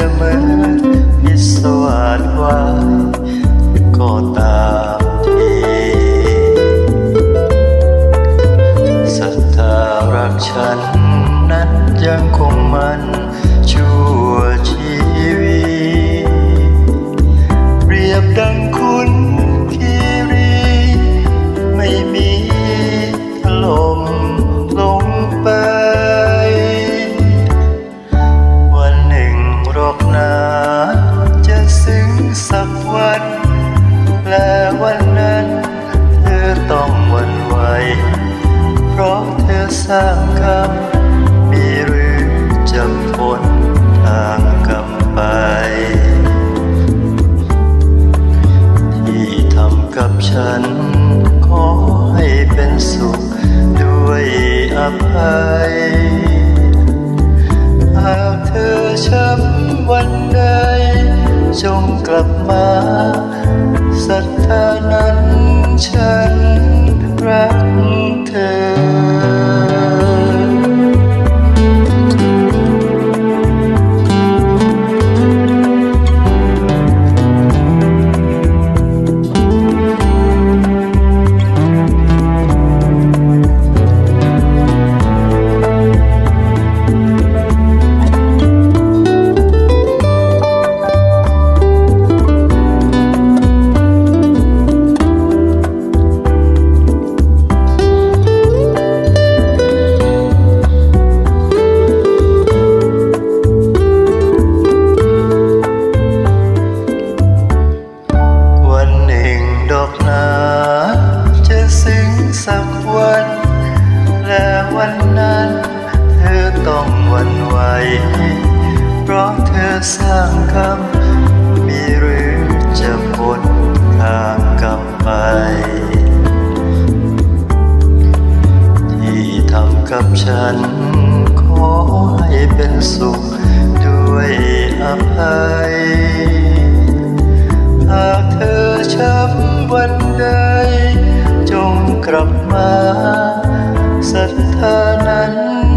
จะเหมือนพิสวาสวาก็ตามทีศรัทธารักฉันนั้นยังคงมั่น วันนั้น เธอต้องหวั่นไหว เพราะเธอสร้างกรรมมีรื้จำพ้นทางกรรมไป ที่ทำกับฉัน ขอให้เป็นสุขด้วยอภัย หากเธอช้ำวันใดจงกลับมา อกนาจะซึ้งสักวัน และวันนั้น เธอต้องหวันไหว เพราะเธอสร้างกรรมมีหรือจะพ้นทางกรรมไป ที่ทำกับฉัน ขอให้เป็นสุขด้วยอภัย หากเธอช้ำ វិនន័យចុងក្រោយមកសត្វថាណា